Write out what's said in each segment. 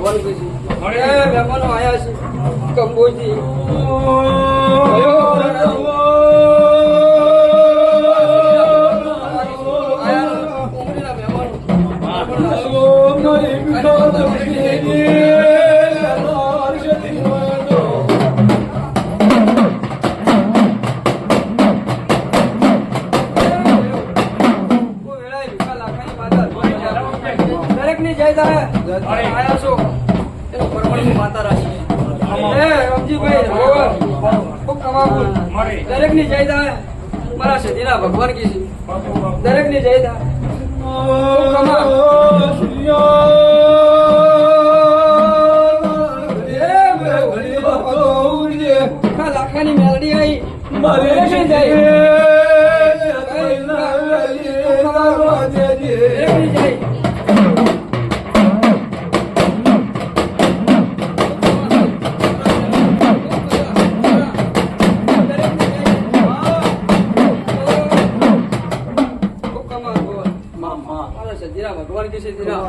ભગવાન મહેમાનો આયા છે. કંબોજી. આયા. થાય આયા છો? એનો પરમાણુ માતા રાખી એ રમજીભાઈ રોવર. ખૂબ કમાવું મળી. દરેકની જય થાય. મારા સદીના ભગવાન કી છે. દરેકની જય થાય. લાખાની મેલડી આવી મારે જય ભગવાન કી સિદ્ધિના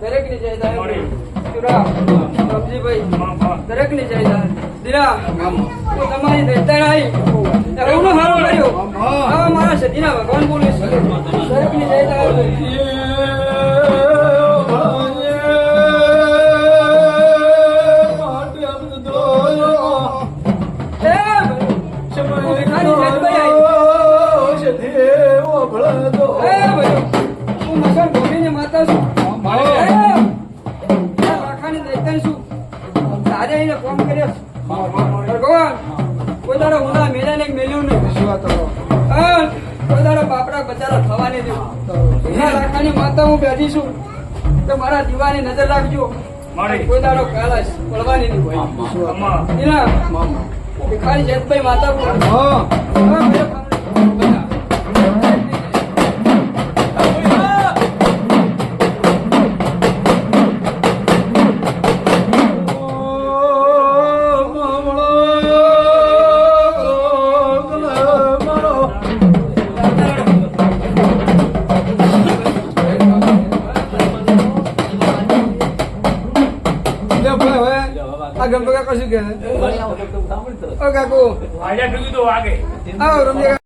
દરેકની જય થાય. દરેકની જય દીરા. તમારી એવું હારું કર્યું મારા ભગવાન બોલે દરેકની જય માતા છું લાખાની દૈતાણ છું તારે એને ફોન કર્યો ભગવાન કોઈ દાડો ઊંધા મેળા ને મેલ્યું નહીં. કોઈ દાડો બાપડા બચારા થવા નહીં દેવું લાખાની માતા હું બેઠી છું. તો મારા દીવાની નજર રાખજો. કોઈ દાડો કાલાશ પડવાની નહીં હોય. એના ભિખારી જયભાઈ માતા બોલું. ગણપતિ કાકા શું કે ઓ કાકુ. આજે